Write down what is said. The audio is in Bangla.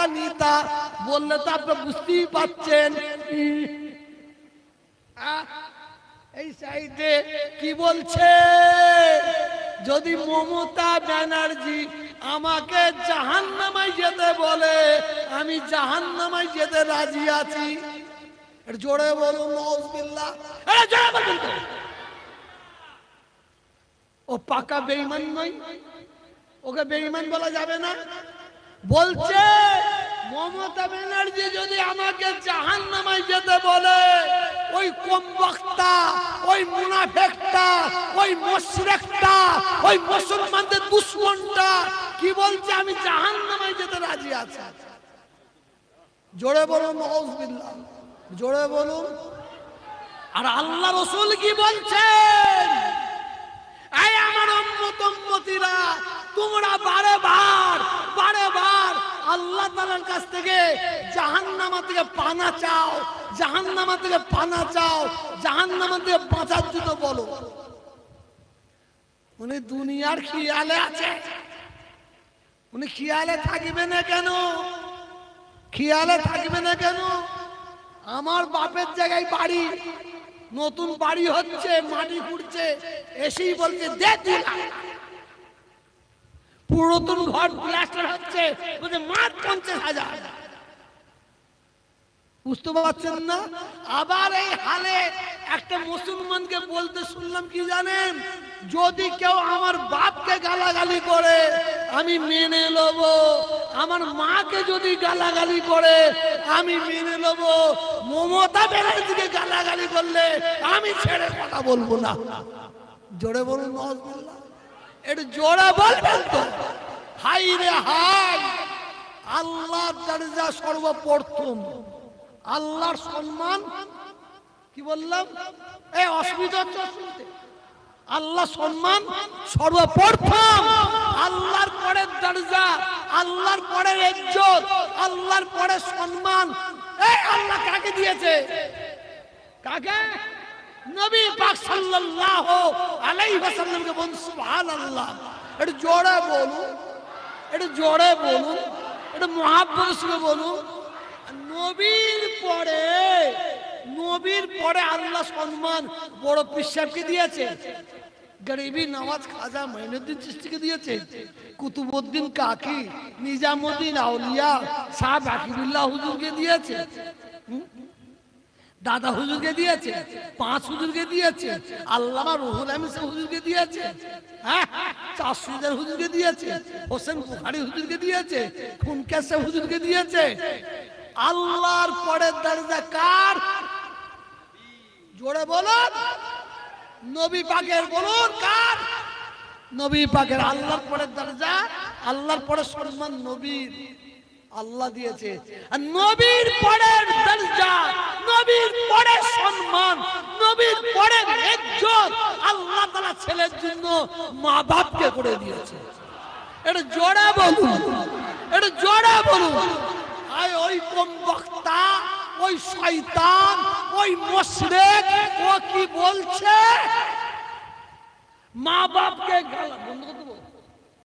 বক্তা নেতা বললে তো আপনি বুঝতেই পাচ্ছেন। এই সাইডে কি বলছে? যদি মমতা ব্যানার্জি আমাকে জাহান্নামায় যেতে বলে, আমি জাহান্নামায় যেতে রাজি আছি। জোরে বলুন। ও পাকা বেঈমান নয়। ওকে বেঈমান বলা যাবে না। বলছে মমতা ব্যানার্জি যদি আমাকে জাহান নামায় যেতে বলে, ওই কম বক্তা, ওই মুনাফেকটা, ওই মুশরিকটা, ওই মুসলমানদের দুশ্মনটা, কি বলছে আমি জাহান নামায় যেতে রাজি আছি? জোরে বলুন জোরে বলুন। আর আল্লাহ রসুল কি বলছেন? আমার উম্মতিরা তোমরা বারে বার আল্লাহ তাআলার কাছ থেকে জাহান্নামা থেকে পানা চাও, জাহান্নামা থেকে পানা চাও, জাহান্নামা থেকে বাঁচার জন্য বলো। উনি দুনিয়ার খেয়ালে আছে। উনি খেয়ালে থাকবে না কেন? খেয়ালে থাকবে না কেন? আমার বাপের জায়গায় বাড়ি, নতুন বাড়ি হচ্ছে, মাটি খুঁড়ছে, এসেই বলছে, দে তুই। পুরাতন ঘর প্লাস্টার হচ্ছে মাঠ পঞ্চাশ হাজার। বুঝতে পারছেন না? আবার এই হালে একটা মুসলমানকে বলতে শুনলাম কি জানেন? যদি কেউ আমার বাপকে গালাগালি করে, আমি মেনে নেব। আমার মাকে যদি গালাগালি করে, আমি মেনে নেব। মমতা ব্যানার্জিকে গালাগালি করলে আমি ছেড়ে কথা বলব না। জোরে বলুন নজরুল্লাহ একটু জোরে বলবেন তো হাই রে হাই, আল্লাহর দরজা সর্বপ্রথম। আল্লাহর সম্মান, কি বললাম? এই অসুবিধা হচ্ছে শুনতে আল্লাহ সম্মান সর্বপ্রথম। আল্লাহর পরে দরজা, আল্লাহর পরে ইজ্জত, আল্লাহর পরে সম্মান। এই আল্লাহ কাকে দিয়েছে? কাকে? নবী পাক সাল্লাল্লাহু আলাইহি ওয়াসাল্লামকে বলুন, সুবহানাল্লাহ। একটু জোরে বলুন, একটু জোরে বলুন মহাব্বতের সঙ্গে বলুন। নবীর পরে নবীর পরে আল্লাহ সম্মান বড় পিসাবকে দিয়েছে। গরিবী নওয়াজ খাজা মাইনুদ্দিন চিস্তিকে দিয়েছে। কুতুবুদ্দিন কাকি, নিজামুদ্দিন আউলিয়া শাহ বাকিবুল্লাহ হুজুরকে দিয়েছে। হুম? দাদা হুজুরকে দিয়েছে, পাঁচ হুজুরকে দিয়েছে, আল্লামা রুহুল হুজুরকে দিয়েছে হ্যাঁ? চাষুদের হুজুরকে দিয়েছে, হোসেন বুখারি হুজুরকে দিয়েছে ফুনকাসে হুজুরকে দিয়েছে। আল্লাহর পরের দরজা কার? জোরে বলুন। নবী পাকের বলুন কার? নবী পাকের আল্লাহর পরের দরজা, আল্লাহর পরে সম্মান নবীর। আল্লাহ দিয়েছে। আর নবীর পরের দরজা, নবীর পরে সম্মান, নবীর পরের ইজ্জত আল্লাহ তাআলা ছেলের জন্য মা বাপকে করে দিয়েছে। এটা জোরে বলুন। এটা জোরে বলুন। আয় ওই কোন বক্তা, ওই শয়তান, ওই মুশরিক, ও কি বলছে? মা বাপকে গালা বন্ধ করতে